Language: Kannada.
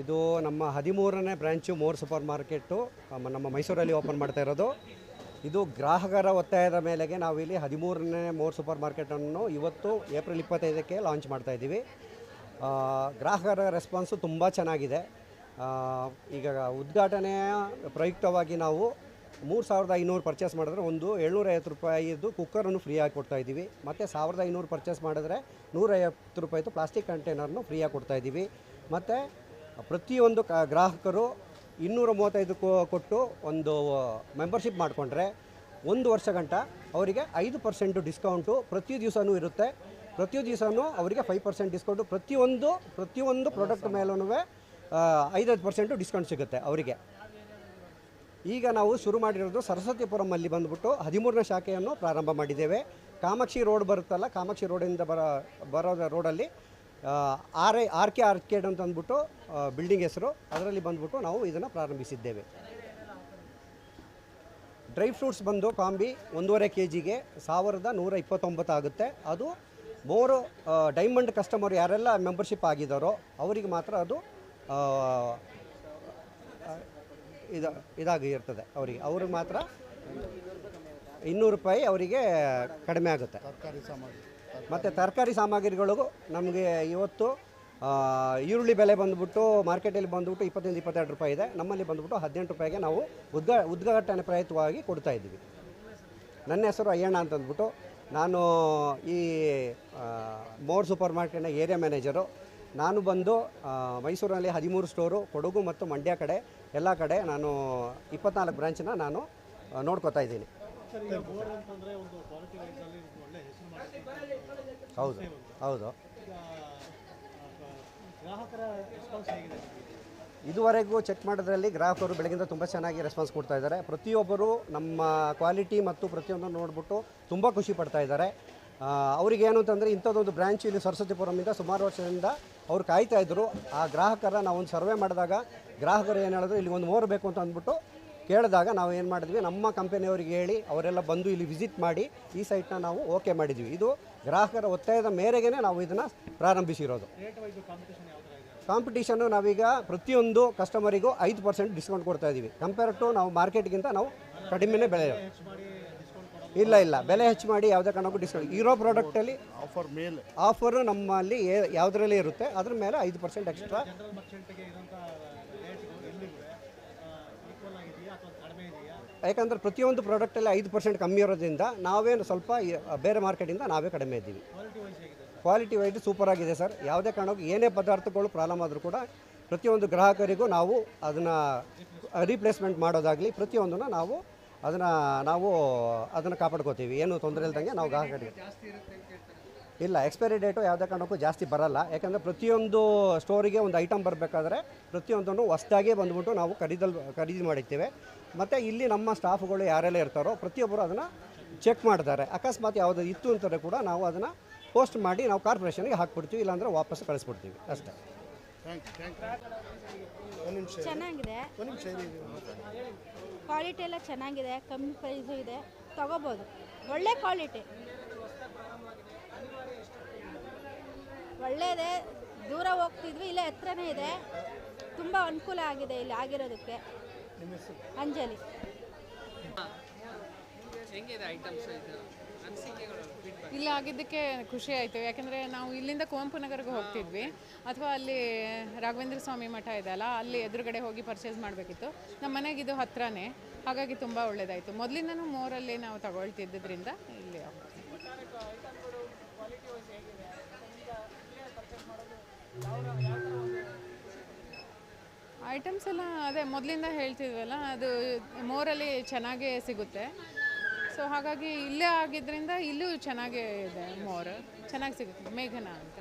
ಇದು ನಮ್ಮ ಹದಿಮೂರನೇ ಬ್ರ್ಯಾಂಚು ಮೋರ್ ಸೂಪರ್ ಮಾರ್ಕೆಟು ನಮ್ಮ ಮೈಸೂರಲ್ಲಿ ಓಪನ್ ಮಾಡ್ತಾ ಇರೋದು. ಇದು ಗ್ರಾಹಕರ ಒತ್ತಾಯದ ಮೇಲೆಗೆ ನಾವಿಲ್ಲಿ ಹದಿಮೂರನೇ ಮೋರ್ ಸೂಪರ್ ಮಾರ್ಕೆಟನ್ನು ಇವತ್ತು ಏಪ್ರಿಲ್ ಇಪ್ಪತ್ತೈದಕ್ಕೆ ಲಾಂಚ್ ಮಾಡ್ತಾ ಇದ್ದೀವಿ. ಗ್ರಾಹಕರ ರೆಸ್ಪಾನ್ಸು ತುಂಬ ಚೆನ್ನಾಗಿದೆ. ಈಗ ಉದ್ಘಾಟನೆಯ ಪ್ರಯುಕ್ತವಾಗಿ ನಾವು ಮೂರು ಸಾವಿರದ ಐನೂರು ಪರ್ಚೇಸ್ ಮಾಡಿದ್ರೆ ಒಂದು ಏಳ್ನೂರೈವತ್ತು ರೂಪಾಯಿದು ಕುಕ್ಕರನ್ನು ಫ್ರೀಯಾಗಿ ಕೊಡ್ತಾ ಇದ್ದೀವಿ. ಮತ್ತು ಸಾವಿರದ ಐನೂರು ಪರ್ಚೇಸ್ ಮಾಡಿದ್ರೆ ನೂರೈವತ್ತು ರೂಪಾಯಿದು ಪ್ಲಾಸ್ಟಿಕ್ ಕಂಟೈನರ್ನು ಫ್ರೀಯಾಗಿ ಕೊಡ್ತಾ ಇದ್ದೀವಿ. ಮತ್ತು ಪ್ರತಿಯೊಂದು ಕ ಗ್ರಾಹಕರು ಇನ್ನೂರ ಮೂವತ್ತೈದು ಕೊಟ್ಟು ಒಂದು ಮೆಂಬರ್ಶಿಪ್ ಮಾಡಿಕೊಂಡ್ರೆ ಒಂದು ವರ್ಷ ಗಂಟ ಅವರಿಗೆ ಐದು ಪರ್ಸೆಂಟು ಡಿಸ್ಕೌಂಟು ಪ್ರತಿ ದಿವಸನೂ ಇರುತ್ತೆ. ಪ್ರತಿ ದಿವಸವೂ ಅವರಿಗೆ ಫೈವ್ ಪರ್ಸೆಂಟ್ ಡಿಸ್ಕೌಂಟು ಪ್ರತಿಯೊಂದು ಪ್ರತಿಯೊಂದು ಪ್ರಾಡಕ್ಟ್ ಮೇಲೂ ಐದೈದು ಪರ್ಸೆಂಟು ಡಿಸ್ಕೌಂಟ್ ಸಿಗುತ್ತೆ ಅವರಿಗೆ. ಈಗ ನಾವು ಶುರು ಮಾಡಿರೋದು ಸರಸ್ವತಿಪುರಮಲ್ಲಿ ಬಂದುಬಿಟ್ಟು ಹದಿಮೂರನೇ ಶಾಖೆಯನ್ನು ಪ್ರಾರಂಭ ಮಾಡಿದ್ದೇವೆ. ಕಾಮಾಕ್ಷಿ ರೋಡ್ ಬರುತ್ತಲ್ಲ, ಕಾಮಾಕ್ಷಿ ರೋಡಿಂದ ಬರೋ, ಬರೋದ ರೋಡಲ್ಲಿ R I R K arcade ಅಂತ ಅಂದ್ಬಿಟ್ಟು ಬಿಲ್ಡಿಂಗ್ ಹೆಸರು. ಅದರಲ್ಲಿ ಬಂದ್ಬಿಟ್ಟು ನಾವು ಇದನ್ನು ಪ್ರಾರಂಭಿಸಿದ್ದೇವೆ. ಡ್ರೈ ಫ್ರೂಟ್ಸ್ ಬಂದು ಕಾಂಬಿ ಒಂದೂವರೆ ಕೆ ಜಿಗೆ ಸಾವಿರದ ನೂರ ಇಪ್ಪತ್ತೊಂಬತ್ತು ಆಗುತ್ತೆ. ಅದು ಮೋರು ಡೈಮಂಡ್ ಕಸ್ಟಮರ್ ಯಾರೆಲ್ಲ ಮೆಂಬರ್ಶಿಪ್ ಆಗಿದ್ದಾರೋ ಅವರಿಗೆ ಮಾತ್ರ ಅದು ಇದು, ಇದಾಗಿ ಇರ್ತದೆ ಅವರಿಗೆ. ಅವ್ರಿಗೆ ಮಾತ್ರ ಇನ್ನೂರು ರೂಪಾಯಿ ಅವರಿಗೆ ಕಡಿಮೆ ಆಗುತ್ತೆ. ಮತ್ತು ತರಕಾರಿ ಸಾಮಗ್ರಿಗಳಿಗೂ ನಮಗೆ ಇವತ್ತು ಈರುಳ್ಳಿ ಬೆಲೆ ಬಂದುಬಿಟ್ಟು ಮಾರ್ಕೆಟಲ್ಲಿ ಬಂದುಬಿಟ್ಟು ಇಪ್ಪತ್ತೊಂದು, ಇಪ್ಪತ್ತೆರಡು ರೂಪಾಯಿ ಇದೆ. ನಮ್ಮಲ್ಲಿ ಬಂದುಬಿಟ್ಟು ಹದಿನೆಂಟು ರೂಪಾಯಿಗೆ ನಾವು ಉದ್ಘಾ, ಉದ್ಘಾಟನೆ ಪ್ರಯತ್ನವಾಗಿ ಕೊಡ್ತಾ ಇದ್ದೀವಿ. ನನ್ನ ಹೆಸರು ಅಯ್ಯಣ್ಣ ಅಂತಂದ್ಬಿಟ್ಟು ನಾನು ಈ ಮೋರ್ ಸೂಪರ್ ಮಾರ್ಕೆಟ್ನ ಏರಿಯಾ ಮ್ಯಾನೇಜರು. ನಾನು ಬಂದು ಮೈಸೂರಿನಲ್ಲಿ ಹದಿಮೂರು ಸ್ಟೋರು, ಕೊಡಗು ಮತ್ತು ಮಂಡ್ಯ ಕಡೆ, ಎಲ್ಲ ಕಡೆ ನಾನು ಇಪ್ಪತ್ನಾಲ್ಕು ಬ್ರಾಂಚನ್ನ ನಾನು ನೋಡ್ಕೊತಾ ಇದ್ದೀನಿ. ಹೌದು ಹೌದು. ಇದುವರೆಗೂ ಚೆಕ್ ಮಾಡೋದ್ರಲ್ಲಿ ಗ್ರಾಹಕರು ಬೆಳಗಿಂದ ತುಂಬ ಚೆನ್ನಾಗಿ ರೆಸ್ಪಾನ್ಸ್ ಕೊಡ್ತಾ ಇದ್ದಾರೆ. ಪ್ರತಿಯೊಬ್ಬರು ನಮ್ಮ ಕ್ವಾಲಿಟಿ ಮತ್ತು ಪ್ರತಿಯೊಂದನ್ನು ನೋಡಿಬಿಟ್ಟು ತುಂಬ ಖುಷಿ ಪಡ್ತಾ ಇದ್ದಾರೆ. ಅವರಿಗೆ ಏನು ಅಂತಂದರೆ ಇಂಥದ್ದೊಂದು ಬ್ರ್ಯಾಂಚ್ ಇಲ್ಲಿ ಸರಸ್ವತಿಪುರಮಿಂದ ಸುಮಾರು ವರ್ಷದಿಂದ ಅವ್ರು ಕಾಯ್ತಾ ಇದ್ದರು ಆ ಗ್ರಾಹಕರ ನಾವೊಂದು ಸರ್ವೆ ಮಾಡಿದಾಗ ಗ್ರಾಹಕರು ಏನು ಹೇಳಿದ್ರು ಇಲ್ಲಿ ಒಂದು ಮೋರ್ ಬೇಕು ಅಂತ ಅಂದ್ಬಿಟ್ಟು ಕೇಳಿದಾಗ ನಾವು ಏನು ಮಾಡಿದ್ವಿ? ನಮ್ಮ ಕಂಪನಿಯವರಿಗೆ ಹೇಳಿ ಅವರೆಲ್ಲ ಬಂದು ಇಲ್ಲಿ ವಿಸಿಟ್ ಮಾಡಿ ಈ ಸೈಟ್ನ ನಾವು ಓಕೆ ಮಾಡಿದ್ವಿ. ಇದು ಗ್ರಾಹಕರ ಒತ್ತಾಯದ ಮೇರೆಗೆ ನಾವು ಇದನ್ನು ಪ್ರಾರಂಭಿಸಿರೋದು. ಕಾಂಪಿಟೇಷನ್ನು ನಾವೀಗ ಪ್ರತಿಯೊಂದು ಕಸ್ಟಮರಿಗೂ ಐದು ಪರ್ಸೆಂಟ್ ಡಿಸ್ಕೌಂಟ್ ಕೊಡ್ತಾ ಇದ್ದೀವಿ ಕಂಪೇರ್ ಟು ನಾವು ಮಾರ್ಕೆಟ್ಗಿಂತ ನಾವು ಕಡಿಮೆನೇ ಬೆಲೆ. ಇಲ್ಲ ಇಲ್ಲ. ಬೆಲೆ ಹೆಚ್ಚು ಮಾಡಿ ಯಾವುದೇ ಕಾರಣಕ್ಕೂ ಡಿಸ್ಕೌಂಟ್ ಇರೋ ಪ್ರಾಡಕ್ಟಲ್ಲಿ ಆಫರ್ ಮೇಲೆ. ಆಫರು ನಮ್ಮಲ್ಲಿ ಯಾವುದರಲ್ಲಿ ಇರುತ್ತೆ ಅದ್ರ ಮೇಲೆ ಐದು ಪರ್ಸೆಂಟ್ ಎಕ್ಸ್ಟ್ರಾ ಯಾಕಂದರೆ ಪ್ರತಿಯೊಂದು ಪ್ರಾಡಕ್ಟಲ್ಲಿ ಐದು ಪರ್ಸೆಂಟ್ ಕಮ್ಮಿ ಇರೋದ್ರಿಂದ ನಾವೇನು ಸ್ವಲ್ಪ ಬೇರೆ ಮಾರ್ಕೆಟಿಂದ ನಾವೇ ಕಡಿಮೆ ಇದ್ದೀವಿ. ಕ್ವಾಲಿಟಿ ವೈಟ್ ಸೂಪರ್ ಆಗಿದೆ ಸರ್. ಯಾವುದೇ ಕಾರಣಕ್ಕೂ ಏನೇ ಪದಾರ್ಥಗಳು ಪ್ರಾಬ್ಲಮ್ ಆದರೂ ಕೂಡ ಪ್ರತಿಯೊಂದು ಗ್ರಾಹಕರಿಗೂ ನಾವು ಅದನ್ನು ರೀಪ್ಲೇಸ್ಮೆಂಟ್ ಮಾಡೋದಾಗಲಿ ಪ್ರತಿಯೊಂದನ್ನು ನಾವು ಅದನ್ನು ನಾವು ಅದನ್ನು ಕಾಪಾಡ್ಕೋತೀವಿ. ಏನು ತೊಂದರೆ ಇಲ್ದಂಗೆ ನಾವು ಗ್ರಾಹಕರಿಗೆ. ಇಲ್ಲ ಎಕ್ಸ್ಪೈರಿ ಡೇಟು ಯಾವುದೇ ಕಾರಣಕ್ಕೂ ಜಾಸ್ತಿ ಬರಲ್ಲ. ಯಾಕಂದರೆ ಪ್ರತಿಯೊಂದು ಸ್ಟೋರಿಗೆ ಒಂದು ಐಟಮ್ ಬರಬೇಕಾದ್ರೆ ಪ್ರತಿಯೊಂದನ್ನು ಹೊಸ್ದಾಗೇ ಬಂದ್ಬಿಟ್ಟು ನಾವು ಖರೀದಲ್ ಖರೀದಿ ಮಾಡಿರ್ತೇವೆ. ಮತ್ತು ಇಲ್ಲಿ ನಮ್ಮ ಸ್ಟಾಫ್ಗಳು ಯಾರೆಲ್ಲ ಇರ್ತಾರೋ ಪ್ರತಿಯೊಬ್ಬರು ಅದನ್ನು ಚೆಕ್ ಮಾಡ್ತಾರೆ. ಅಕಸ್ಮಾತ್ ಯಾವುದು ಇತ್ತು ಅಂತಾರೆ ಕೂಡ ನಾವು ಅದನ್ನು ಪೋಸ್ಟ್ ಮಾಡಿ ನಾವು ಕಾರ್ಪೊರೇಷನ್ಗೆ ಹಾಕ್ಬಿಡ್ತೀವಿ ಇಲ್ಲಾಂದರೆ ವಾಪಸ್ ಕಳಿಸ್ಬಿಡ್ತೀವಿ. ಅಷ್ಟೇ. ಥ್ಯಾಂಕ್ ಯು ಥ್ಯಾಂಕ್ ಯು ಒಂದು ನಿಮಿಷ ಚೆನ್ನಾಗಿದೆ. ಕ್ವಾಲಿಟಿ ಎಲ್ಲ ಚೆನ್ನಾಗಿದೆ ಕಮ್ಮಿ ಪ್ರೈಸು ಇದೆ. ತಗೋಬೋದು. ಒಳ್ಳೆ ಕ್ವಾಲಿಟಿ ಒಳ್ಳೆಯದೇ ದೂರ ಹೋಗ್ತಿದ್ವಿ ಇಲ್ಲೇ ಹತ್ರನೇ ಇದೆ. ತುಂಬ ಅನುಕೂಲ ಆಗಿದೆ ಇಲ್ಲಿ ಆಗಿರೋದಕ್ಕೆ. ಅಂಜಲಿ. ಹೆಂಗಿದೆ ಐಟಮ್ಸ್ ಇದು? ಅನಿಸಿಕೆಗಳು ಇಲ್ಲ ಆಗಿದ್ದಕ್ಕೆ ಖುಷಿ ಆಯಿತು. ಯಾಕೆಂದರೆ ನಾವು ಇಲ್ಲಿಂದ ಕುವೆಂಪು ನಗರಕ್ಕೆ ಹೋಗ್ತಿದ್ವಿ. ಅಥವಾ ಅಲ್ಲಿ ರಾಘವೇಂದ್ರ ಸ್ವಾಮಿ ಮಠ ಇದೆ ಅಲ್ಲ ಅಲ್ಲಿ ಎದುರುಗಡೆ ಹೋಗಿ ಪರ್ಚೇಸ್ ಮಾಡಬೇಕಿತ್ತು. ನಮ್ಮ ಮನೆಗಿದು ಇದು ಹತ್ರನೇ. ಹಾಗಾಗಿ ತುಂಬ ಒಳ್ಳೆಯದಾಯಿತು ಮೊದಲಿಂದನೂ ಮೋರಲ್ಲಿ ನಾವು ತಗೊಳ್ತಿದ್ದರಿಂದ ಇಲ್ಲಿ ಐಟಮ್ಸ್ ಎಲ್ಲ ಅದೇ ಮೊದಲಿಂದ ಹೇಳ್ತಿದ್ವಲ್ಲ, ಅದು ಮೋರಲ್ಲಿ ಚೆನ್ನಾಗೇ ಸಿಗುತ್ತೆ. ಸೊ ಹಾಗಾಗಿ ಇಲ್ಲೇ ಆಗಿದ್ದರಿಂದ ಇಲ್ಲೂ ಚೆನ್ನಾಗೇ ಇದೆ ಮೋರ್. ಚೆನ್ನಾಗಿ ಸಿಗುತ್ತೆ, ಮೇಘನಾ ಅಂತ.